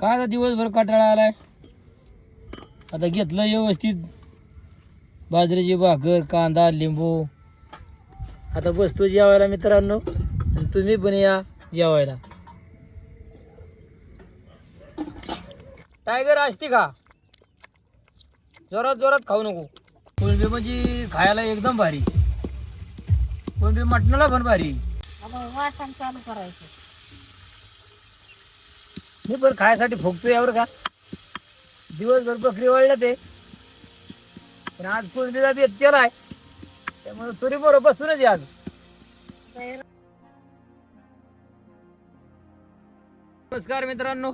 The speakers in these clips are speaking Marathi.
काय आता दिवसभर कंटाळा आलाय? आता घेतलं व्यवस्थित. बाजरीची भाकर कांदा लिंबू. आता बसतो जेवायला मित्रांनो. आणि तुम्ही पण या जेवायला. टायगर असते का? जोरात जोरात खाऊ नको. कोळंबी म्हणजे खायला एकदम भारी. कोळंबी मटणाला पण भारी. वाटण चालू करायचं. मी पण खायसाठी फुगतोय यावर का? दिवसभर बकरी वळलं ते. पण आज कोळंबीचा बेत केलाय त्यामुळे तुरी बरोबर बसूनच आज नमस्कार मित्रांनो.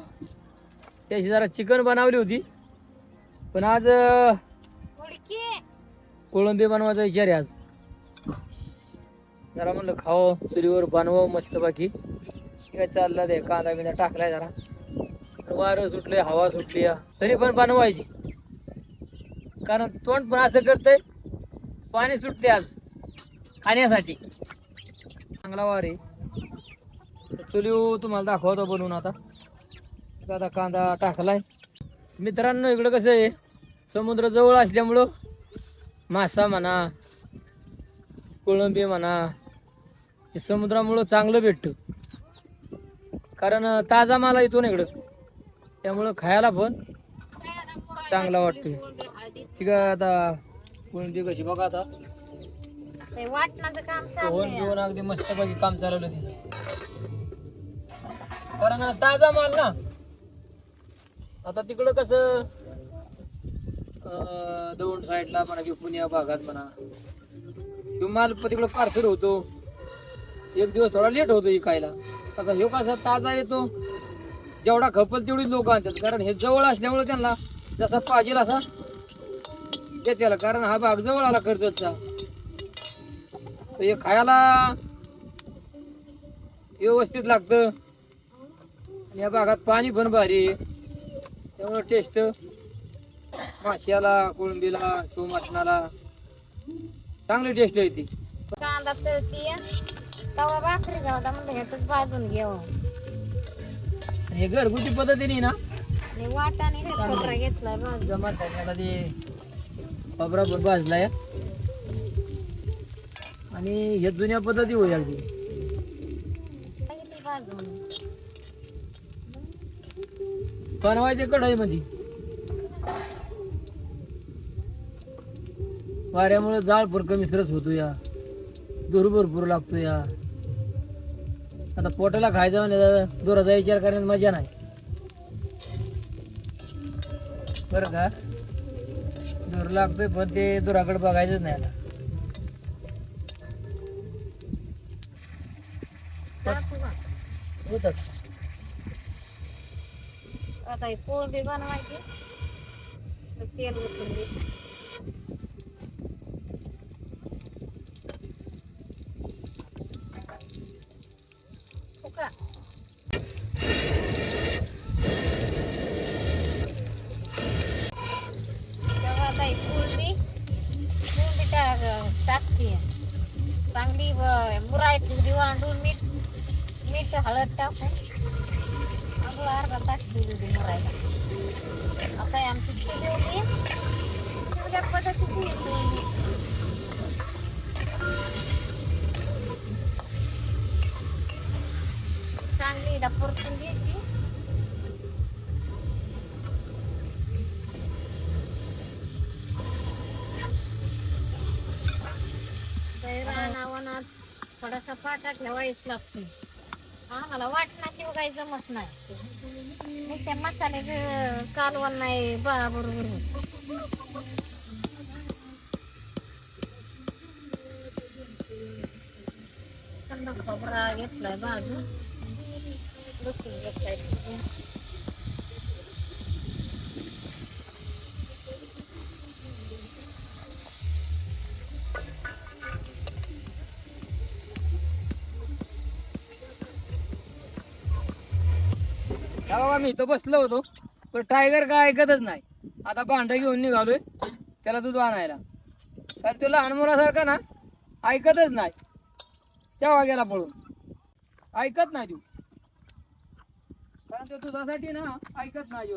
त्याची जरा चिकन बनवली होती. पण आज कोळंबी बनवायचा विचार आहे आज. जरा म्हणलं खावं चुलीवर बनवावं मस्त बाकी काय चाललं ते कांदा बिंदा टाकलाय जरा. वारं सुटले हवा सुटली तरी पण बनवायची. कारण तोंड पण असं करतंय पाणी सुटते आज. खाण्यासाठी. चांगला वार आहे. चुलीवर हो, तुम्हाला दाखवतो बनवून आता. आता कांदा टाकलाय. मित्रांनो इकडं कसं आहे? समुद्र जवळ असल्यामुळं मासा म्हणा कोळंबी म्हणा हे समुद्रामुळं चांगलं भेटतं. कारण ताजा माल येतो ना इकडं. त्यामुळं खायला पण चांगला वाटतोय. ठीक आहे आता कोळंबी कशी बघा आता. वाटणाचं काम चाललंय दोन अगदी मस्तपैकी काम चालवलं ते. कारण ताजा माल ना. आता तिकडं कसं दौंड साईडला म्हणा किंवा पुण्या भागात म्हणा किंवा माल तिकडं पार्सल होतो. एक दिवस थोडा लेट होतो इकायला कसा ह्यो कसा ताजा येतो. जेवढा खपल तेवढी लोक आणतात. कारण हे जवळ असल्यामुळे त्यांना जसा पाहिजे असा देत्याला कारण हा भाग जवळ आला कर्जतचा. हे खायला व्यवस्थित लागतं. या भागात पाणी पण भारी आहे. टेस्ट माश्याला कोळंबीला किंवा मटणाला चांगली टेस्ट येते कांदा तळतीय. तवा भाकरी घ्यावा म्हणलं ह्यातच भाजून हे घरगुती पद्धतीने ना? आणि वाटाने खोबरा घेतला भाजून जमात त्याला ते खोबरा पण भाजलाय. आणि हे जुन्या पद्धती होईल अगदी. बनवायचे कढईमध्ये. वाऱ्यामुळे जाळ पण कमी सरस होतो या दूर भरपूर लागतो या आता पोटाला खायचं म्हणजे दुराचा विचार करण्यात मजा नाही. बरं का? दूर लागतोय पण ते दुराकडे बघायचंच नाही आता. टाकू का? होतात आता कोळंबी बनवायची. तेल उतरली अर्धा तास दिली होती आता आमची चुली होती चुल्या पद्धतीची येते चांगली हिला परतून घ्यायची. रानावनात थोडासा पाटा ठेवायच लागतो आम्हाला वाटण्याशिवाय काही जमत नाही. मग त्या मसाल्याचं कालवण नाही बा बरोबर खोबरा घेतलाय बाजू लसूण घेतलाय त्या बाबा मी इथं बसलो होतो पण टायगर काय ऐकतच नाही. आता भांड घेऊन निघालोय त्याला दूध आणायला. कारण तो लहान मुलासारखा ना ऐकतच नाही. तेव्हा गेला पळून. ऐकत नाही तू. कारण तो दुधासाठी ना ऐकत नाही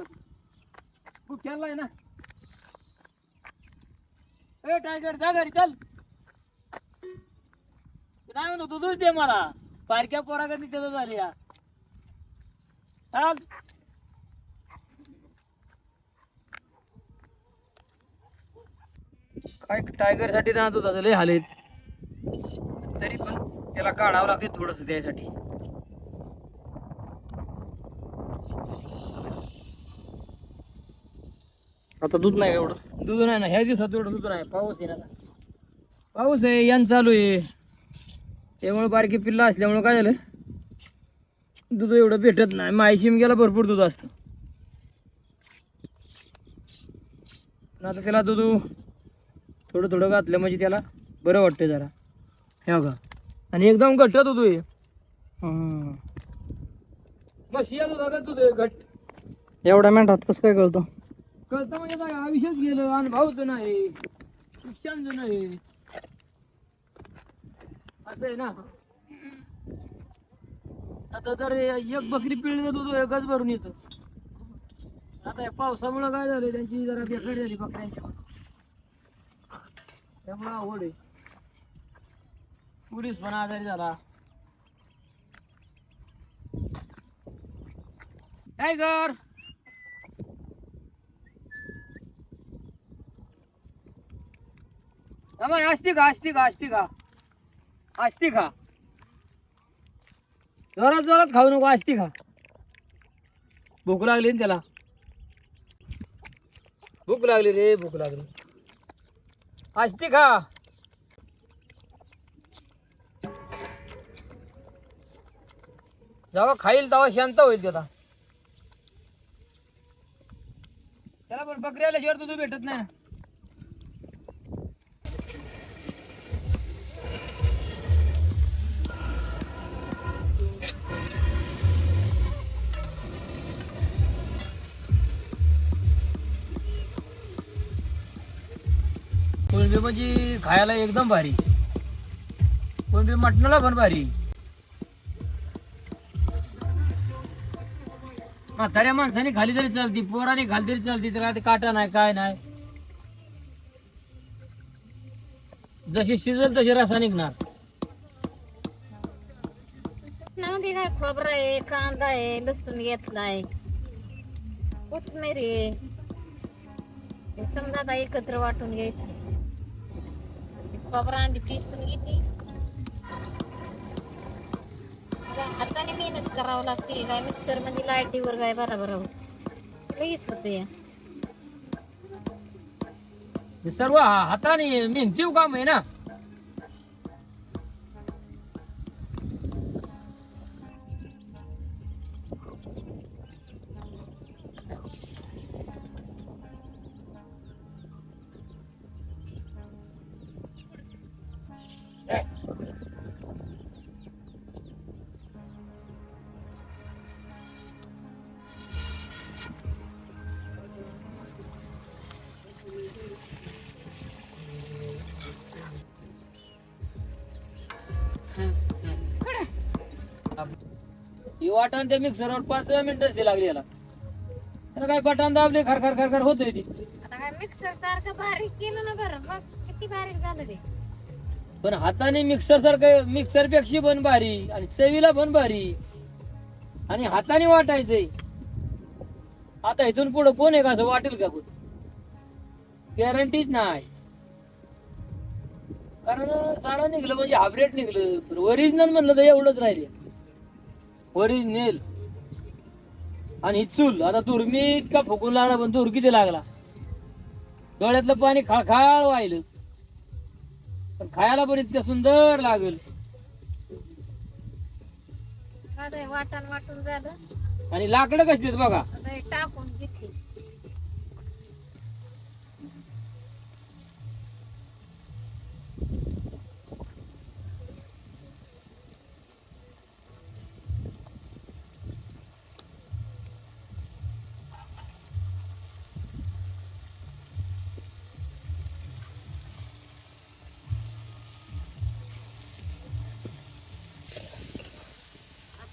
खूप खेळलाय ना. ए टायगर जा घरी चल. नाही म्हणतो दूधच दे मला. बारक्या पोराकडे त्याचं झाली या. काय टायगरसाठी ना दुधाचं लय हालेत. तरी पण त्याला काढावं लागते थोडस त्यासाठी. आता दूध नाही का एवढं? दूध नाही ना ह्या दिवसात एवढं दूध नाही पाऊस आहे ना आता. पाऊस आहे यान चालू आहे. त्यामुळे बारकी पिल्ला असल्यामुळे काय झालं? दूध एवढं भेटत नाही. मायशीम गेला भरपूर दूध असतं. पण आता त्याला दूध थोडं थोडं घातलं म्हणजे त्याला बरं वाटतं जरा. हे बघा. आणि एकदम घट्ट दूध हम्म. म्हशी या दुधाचं दूध घट्ट. एवढ्या मिनिटात कसं काय कळतं? कळतं म्हणजे काय आयुष्यच गेलं अनुभवचं नाही. शिक्षण नाही. असं आहे ना. आता जर एक बकरी पिळलं दूध एकच भरून येतं. आता या पावसामुळं काय झालं त्यांची जरा बेकार झाली बकऱ्यांची. त्यामुळं आवड आहे. पोलीस पण आजारी झाला. काय कर? असती का असती का असती का असती का जोरात जोरात खाऊ नको असती का भूक लागली ना त्याला. भूक लागली रे भूक लागली. असती का जेव्हा खाईल तेव्हा शांत होईल त्याला. त्याला पण बकरी आल्याशिवाय दूध भेटत नाही. कोळंबी म्हणजे खायला एकदम भारी. कोळंबी मटणाला पण भारी. म्हाताऱ्या माणसाने खाली तरी चालती पोराने खाली तरी चालती तर काटा नाही काय नाही. जशी शिजल तशी रसा निघणार. मध्ये काय खोबरं आहे कांदा आहे लसूण घेतलाय कोथमेरी समजा आता एकत्र वाटून घ्यायचं. खोबरं आणि पिसून घेते हाताने मेहनत करावं लागते. काय मिक्सरमध्ये लाईटीवर काय बराबर लगेच होते. हे सर्व हाताने मेहनतीव काम आहे ना. ही वाटण त्या मिक्सरवर पाच मिनिटच लागली याला. त्याला काय बटन दाबले खर खर खर खर होतोय ती. आता काय मिक्सर सारखं बारीक केलं ना बरं मग किती बारीक झालं ते. पण हाताने मिक्सर सारखं मिक्सरपेक्षा पण भारी आणि चवीला पण भारी. आणि हाताने वाटायचंय. आता इथून पुढे कोण आहे का असं वाटेल का कोण गॅरंटीच नाही. कारण सारं निघलं म्हणजे हायब्रेड निघलं. ओरिजिनल म्हणलं तर एवढंच राहिले ओरिजिनल आणि ही चूल. आता तुरमी इतका फुकून लागला पण तुर किती लागला. डोळ्यातलं पाणी खळखळ वाहिलं. पण खायला पण इतकं सुंदर लागेल. वाटण वाटून झालं. आणि लाकडं कशी आहेत बघा. टाकून घेतली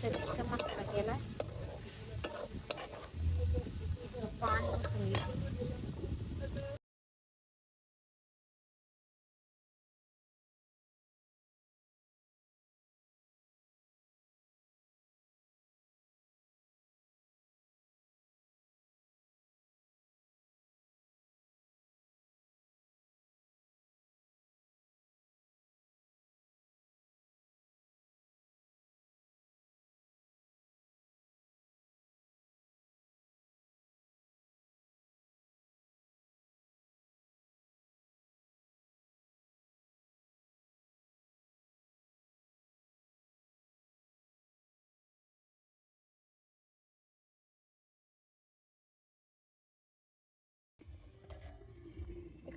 cette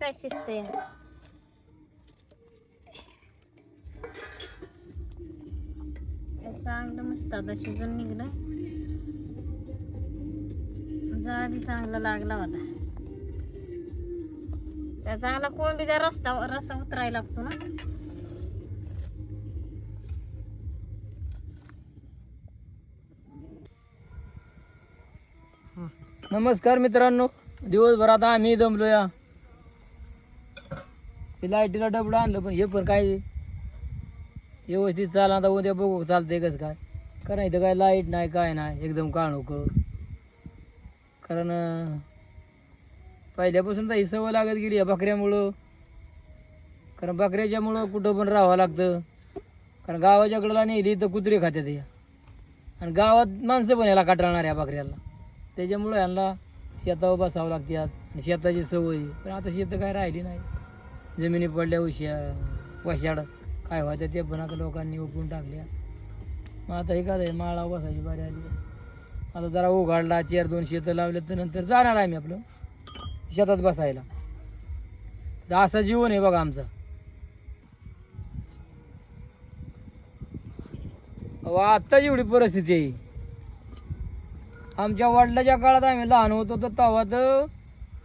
काय शिजतंय हे चांगलं मस्त आता शिजून निघलं बी चांगला लागला होता त्या चांगला कोळंबीचा रस्ता रस्सा उतरायला लागतो ना नमस्कार मित्रांनो दिवसभरात आम्ही दमलो या हे लाईटीला डबडं आणलं पण हे पण काय व्यवस्थित चाल आता उद्या बघू चालतंय कसं काय. कारण इथं काय लाइट नाही काय नाही एकदम काणूक कारण पहिल्यापासून तर ही सवय लागत गेली या बकऱ्यामुळं. कारण बकऱ्याच्यामुळं कुठं पण राहावं लागतं. कारण गावाच्या कडला नेली तर कुत्रे खात्यात या. आणि गावात माणसं पण याला काटाळणार या बकऱ्याला. त्याच्यामुळं यांना शेतावर बसावं लागतात आणि शेताची सवय. पण आता शेतं काय राहिली नाही. जमिनी पडल्या उश्या वशाड काय व्हायचं ते पण आता लोकांनी उकळून टाकल्या. मग आता हे काय माळा बसायची बारी आली. आता जरा उघडला चेअर दोन शेतं लावले तर नंतर जाणार आम्ही आपलं. शेतात बसायला. तर असा जीवन आहे बघा आमचा. अहो, आत्ता एवढी परिस्थिती आहे. आमच्या वडिलाच्या काळात आम्ही लहान होतो तर तेव्हा तर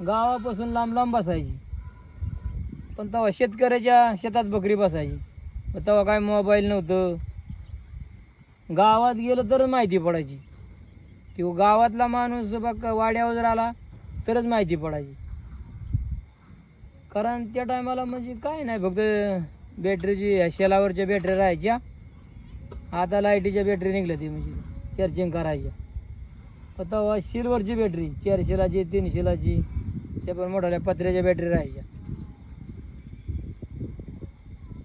गावापासून लांब लांब बसायची. पण तेव्हा शेतकऱ्याच्या शेतात बकरी बसायची. तेव्हा काय मोबाईल नव्हतं. गावात गेलं तरच माहिती पडायची. किंवा गावातला माणूस बघ वाड्यावर जर आला तरच माहिती पडायची. कारण त्या टायमाला म्हणजे काय नाही फक्त बॅटरीची शेलावरच्या बॅटरी राहायच्या. आता लाईटीच्या बॅटरी निघल्या ती म्हणजे चार्जिंग करायच्या. पण तेव्हा शिलवरची बॅटरी चारशेलाची तीनशेलाची ते पण मोठ्या पत्र्याच्या बॅटरी राहायच्या.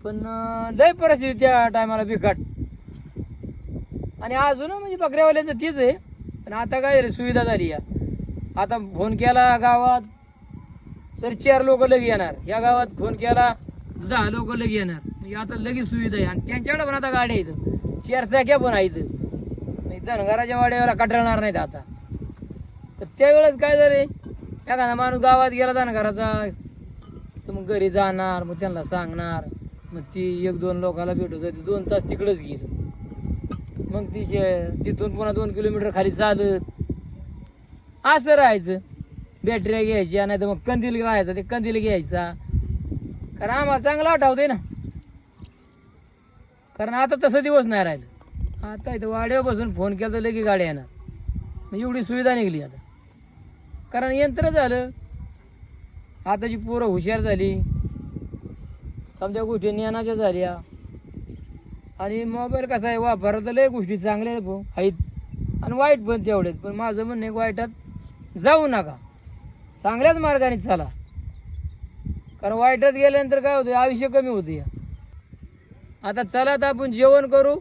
पण लय परिस्थिती त्या टायमाला बिकट. आणि अजून म्हणजे बकऱ्यावाल्यांचं तीच आहे. पण आता काय झालं, सुविधा झाली या. आता फोन केला गावात तर चार लोक लगे येणार. या गावात फोन केला दहा लोक लगे येणार. म्हणजे आता लगेच सुविधा आहे. आणि त्यांच्याकडे पण आता गाड्या आहेत. चार चाक्या पण आहेत. धनगराच्या वाड्याला कटाळणार नाहीत आता. तर त्यावेळेस काय झाले? एखादा माणूस गावात गेला धनगराचा तर मग घरी जाणार मग त्यांना सांगणार. मग ती एक दोन लोकाला भेटत होती दोन तास तिकडंच गेलं. मग ती तिथून पुन्हा दोन किलोमीटर खाली चालत. असं राहायचं. बॅटऱ्या घ्यायच्या नाही तर मग कंदील राहायचा. ते कंदील घ्यायचा. कारण आम्हाला चांगलं आठवतंय ना. कारण आता तसं दिवस नाही राहिलं. आता इथं वाड्यावर बसून फोन केला तर लगेच गाड्या येणार. मग एवढी सुविधा निघली आता. कारण यंत्र झालं. आताची पोरं हुशार झाली. समजा गोष्टी ज्ञानाच्या झाल्या. आणि मोबाईल कसा आहे वापरत लय गोष्टी चांगल्या आहेत आहेत. आणि वाईट पण तेवढेच. पण माझं म्हणणं एक वाईटात जाऊ नका. चांगल्याच मार्गाने चाला. कारण वाईटात गेल्यानंतर काय होतं आयुष्य कमी होतं या आता चला तर आपण जेवण करू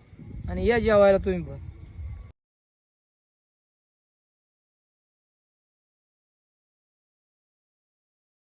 आणि या जेवायला तुम्ही पण